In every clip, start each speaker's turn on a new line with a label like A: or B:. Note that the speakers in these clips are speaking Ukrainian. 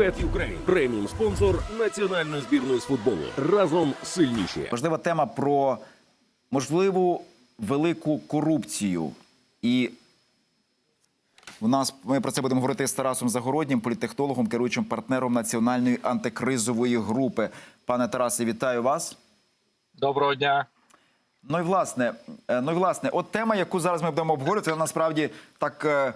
A: Bet Ukraine – преміум спонсор національної збірної з футболу. Разом сильніші.
B: Важлива тема про можливу велику корупцію. І в нас ми про це будемо говорити з Тарасом Загороднім, політтехнологом, керуючим партнером національної антикризової групи. Пане Тарасе, вітаю вас.
C: Доброго дня.
B: Ну і власне, е, ну і власне, от тема, яку зараз ми будемо обговорювати, вона насправді так е,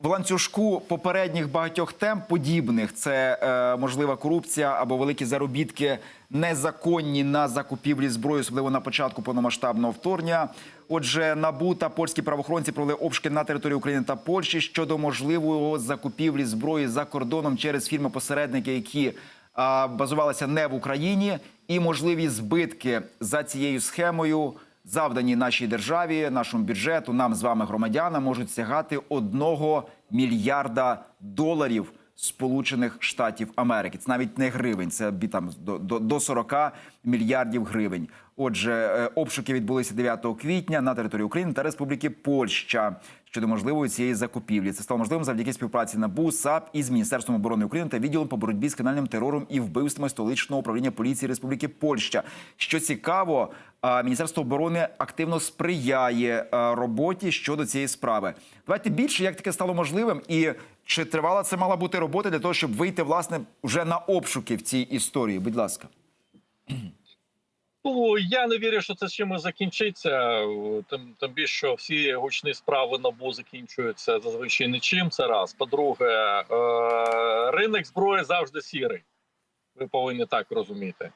B: в ланцюжку попередніх багатьох тем подібних. Це е, можлива корупція або великі заробітки незаконні на закупівлі зброї, особливо на початку повномасштабного вторгнення. Отже, НАБУ та польські правоохоронці провели обшуки на території України та Польщі щодо можливої закупівлі зброї за кордоном через фірми-посередники, які а, базувалися не в Україні, і можливі збитки за цією схемою, завдані нашій державі, нашому бюджету, нам з вами, громадянам, можуть сягати одного мільярда доларів. Сполучених Штатів Америки це навіть не гривень, це там до, до, до 40 мільярдів гривень. Отже, е, обшуки відбулися 9 квітня на території України та Республіки Польща щодо можливої цієї закупівлі. Це стало можливим завдяки співпраці НАБУ, САП із Міністерством оборони України та відділом по боротьбі з кримінальним терором і вбивствами столичного управління поліції Республіки Польща. Що цікаво, а, Міністерство оборони активно сприяє роботі щодо цієї справи. Давайте більше, як таке стало можливим, і чи тривала це мала бути робота для того, щоб вийти власне вже на обшуки в цій історії? Будь ласка.
C: Ну я не вірю, що це чимось закінчиться. Тим тим більше що всі гучні справи набу закінчуються зазвичай нічим. Це раз. По-друге, е, ринок зброї завжди сірий. Ви повинні так розуміти.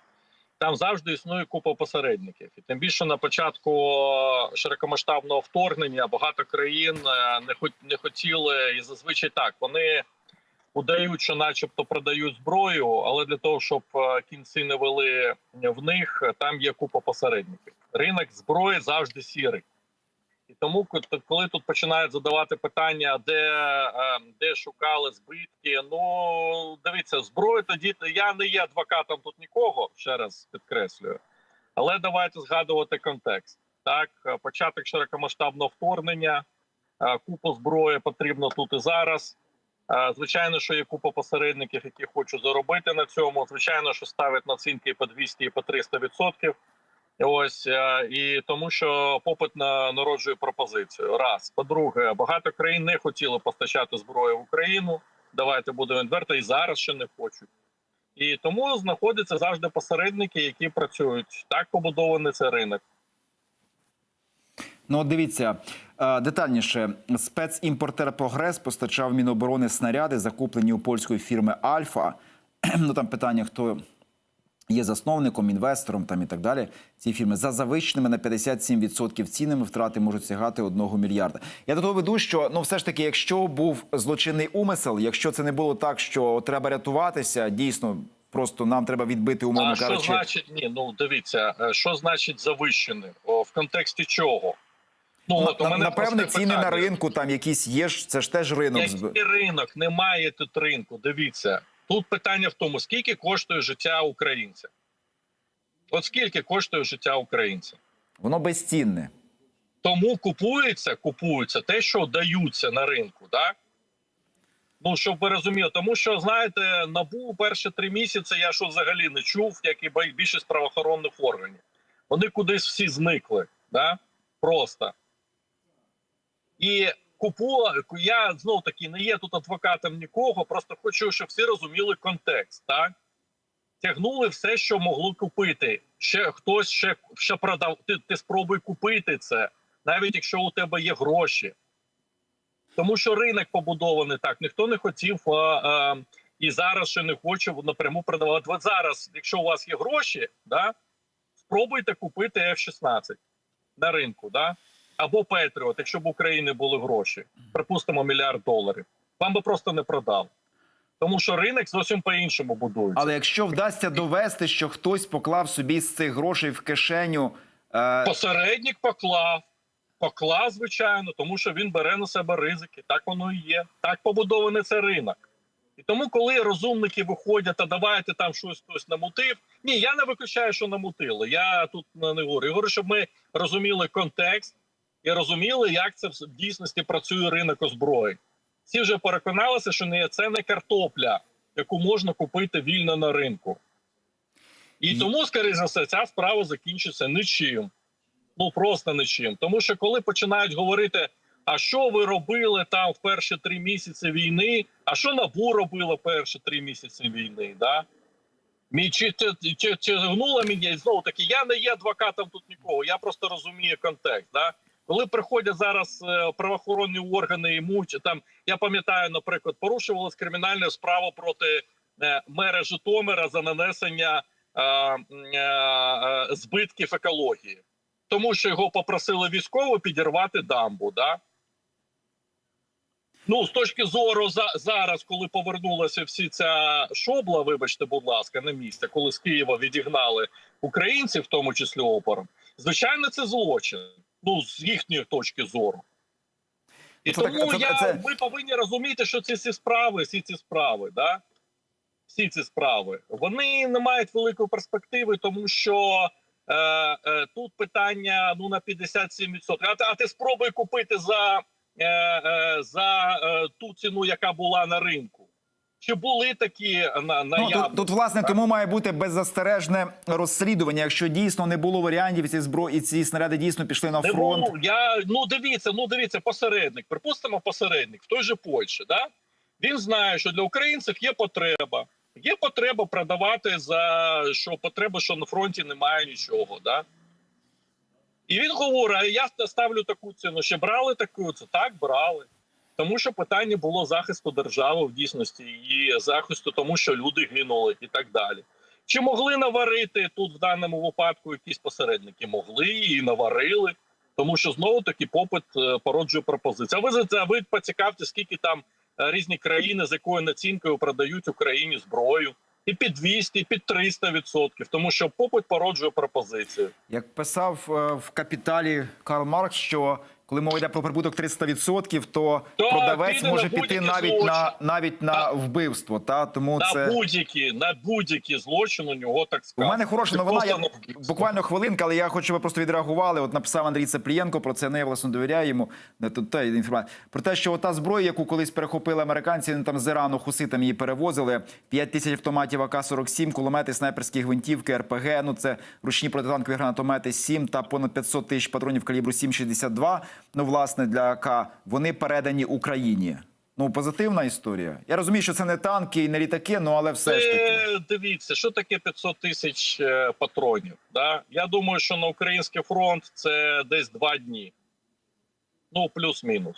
C: Там завжди існує купа посередників, і тим більше на початку широкомасштабного вторгнення багато країн е, не хот не хотіли, і зазвичай так вони удають, що, начебто, продають зброю, але для того, щоб е, кінці не вели в них, там є купа посередників. Ринок зброї завжди сірий. І тому, коли тут починають задавати питання, де, е, де шукали збитки, ну дивіться, зброю тоді я не є адвокатом тут нікого, ще раз підкреслюю. Але давайте згадувати контекст. Так, е, початок широкомасштабного вторгнення, купу зброї потрібно тут і зараз. Е, Звичайно, що є купа посередників, які хочуть заробити на цьому. Звичайно, що ставлять націнки по 200 і по 300 відсотків. Ось е, і тому, що попит на народжує пропозицію. Раз по-друге, багато країн не хотіли постачати зброю в Україну. Давайте будемо відверто, і зараз ще не хочуть. І тому знаходяться завжди посередники, які працюють. Так побудований цей ринок.
B: Ну, от дивіться е, детальніше. Спецімпортер Прогрес постачав Міноборони снаряди, закуплені у польської фірми Альфа. Ну там питання, хто є засновником, інвестором там і так далі. Ці фірми за завищеними на 57% цінами втрати можуть сягати 1 мільярда. Я до того веду, що ну все ж таки, якщо був злочинний умисел, якщо це не було так, що треба рятуватися, дійсно. Просто нам треба відбити умовно
C: а що
B: кажучи.
C: значить ні? Ну дивіться, е, що значить завищений? В контексті чого? Ну от у мене
B: напевне, ціни на ринку там якісь є ж. Це ж теж ринок.
C: Який ринок? Немає тут ринку. Дивіться. Тут питання в тому, скільки коштує життя українця. От скільки коштує життя українця?
B: Воно безцінне.
C: Тому купується, купується те, що даються на ринку, так? Ну, щоб ви розуміли, тому що знаєте, набу перші три місяці я що взагалі не чув, як і більшість правоохоронних органів. Вони кудись всі зникли, да? просто. І купу, я знов таки не є тут адвокатом нікого, просто хочу, щоб всі розуміли контекст. Так? Тягнули все, що могли купити. Ще хтось ще, ще продав. Ти, ти спробуй купити це, навіть якщо у тебе є гроші. Тому що ринок побудований так, ніхто не хотів а, а, і зараз ще не хоче напряму продавати. От зараз, якщо у вас є гроші, да, спробуйте купити F-16 на ринку, да? Або Patriot, якщо б у України були гроші, припустимо, мільярд доларів. Вам би просто не продав. Тому що ринок зовсім по-іншому будується.
B: Але якщо вдасться довести, що хтось поклав собі з цих грошей в кишеню, е,
C: Посередник поклав. Поклав, звичайно, тому що він бере на себе ризики. Так воно і є. Так побудований цей ринок. І тому, коли розумники виходять, та давайте там щось хтось намутив. Ні, я не виключаю, що намутили. Я тут не говорю. Я говорю, щоб ми розуміли контекст і розуміли, як це в дійсності працює ринок озброєнь. Всі вже переконалися, що не це не картопля, яку можна купити вільно на ринку. І
B: І-
C: тому, скоріше за все, ця справа закінчиться нічим. Ну просто нічим. Тому що коли починають говорити, а що ви робили там в перші три місяці війни, а що НАБУ робило перші три місяці війни, да? Мій чи, чи, чи, чи гнула мені знову таки, я не є адвокатом тут нікого, я просто розумію контекст. Да? Коли приходять зараз е, правоохоронні органи і мучать, там я пам'ятаю, наприклад, порушувалась кримінальна справа проти е, мера Житомира за нанесення е, е, е, збитків екології, тому що його попросили військово підірвати дамбу. Да? Ну, з точки зору за зараз, коли повернулася всі ця шобла, вибачте, будь ласка, на місце, коли з Києва відігнали українців, в тому числі опором, звичайно, це злочин. Ну, з їхньої точки зору. І
B: Це так-
C: тому
B: це-
C: я,
B: це-
C: ми повинні розуміти, що ці всі справи, всі ці справи, да? всі ці справи, вони не мають великої перспективи, тому що е, е, тут питання ну на 57%. А, а ти спробуй купити за, е, е, за е, ту ціну, яка була на ринку. Чи були такі на,
B: Ну,
C: наявні?
B: тут, тут, власне, тому має бути беззастережне розслідування. Якщо дійсно не було варіантів, ці зброї і ці снаряди дійсно пішли на
C: Не
B: фронт.
C: було. Я ну дивіться, ну дивіться, посередник. Припустимо, посередник в той же Польщі. Да? Він знає, що для українців є потреба. Є потреба продавати за що потреба, що на фронті немає нічого. Да? І він говорить: а я ставлю таку ціну. Ще брали таку ціну? Так, брали. Тому що питання було захисту держави в дійсності і захисту, тому що люди гинули і так далі. Чи могли наварити тут в даному випадку якісь посередники? Могли і наварили, тому що знову таки попит е, породжує пропозицію. А ви за це ви поцікавте, скільки там е, різні країни з якою націнкою продають Україні зброю. І під 200, і під 300 відсотків, тому що попит породжує пропозицію.
B: Як писав е, в капіталі Карл Маркс, що коли мова йде про прибуток 300%, то
C: Так,
B: продавець
C: піде на
B: може піти навіть
C: злочин.
B: на навіть на
C: Так.
B: вбивство. Та тому
C: На
B: це
C: будь-які на будь-які злочин у нього так
B: у мене хороша новина. Я буквально хвилинка, але я хочу, щоб ви просто відреагували. От написав Андрій Цеплієнко про це. Не я власне довіряю йому. Не тут та інформація про те, що та зброя, яку колись перехопили американці, вони там з Ірану хуситам її перевозили. 5 тисяч автоматів АК-47, кулемети, снайперські гвинтівки, РПГ. Ну це ручні протитанкові гранатомети 7 та понад 500 тисяч патронів калібру 7,62. Ну власне для АК вони передані Україні. Ну позитивна історія. Я розумію, що це не танки і не літаки, ну але все ж таки.
C: Дивіться, що таке 500 тисяч е, патронів. Да? Я думаю, що на український фронт це десь два дні. Ну, плюс-мінус.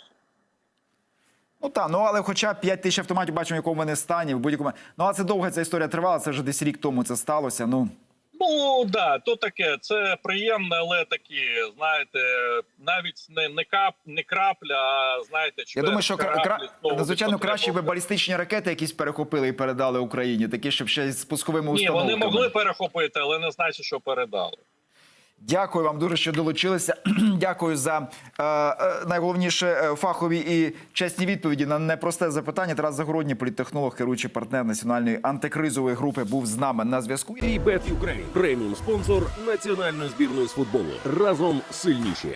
B: Ну так, ну але хоча б 5 тисяч автоматів бачимо, в якому вони стані в будь-якому. Ну але це довга ця історія тривала. Це вже десь рік тому це сталося. Ну
C: Ну да, то таке. Це приємне, але такі, знаєте, навіть не, не, кап, не крапля, а знаєте,
B: я думаю, що кра-
C: краплі
B: кра-
C: знову
B: надзвичайно краще би балістичні ракети якісь перехопили і передали Україні, такі, щоб ще з пусковими
C: Ні, вони могли перехопити, але не значить, що передали.
B: Дякую вам дуже, що долучилися. Дякую за е, е, найголовніше е, фахові і чесні відповіді на непросте запитання. Тарас Загородній, політтехнолог, керуючий партнер національної антикризової групи, був з нами на зв'язку.
A: І Ukraine – преміум спонсор національної збірної з футболу. Разом сильніші.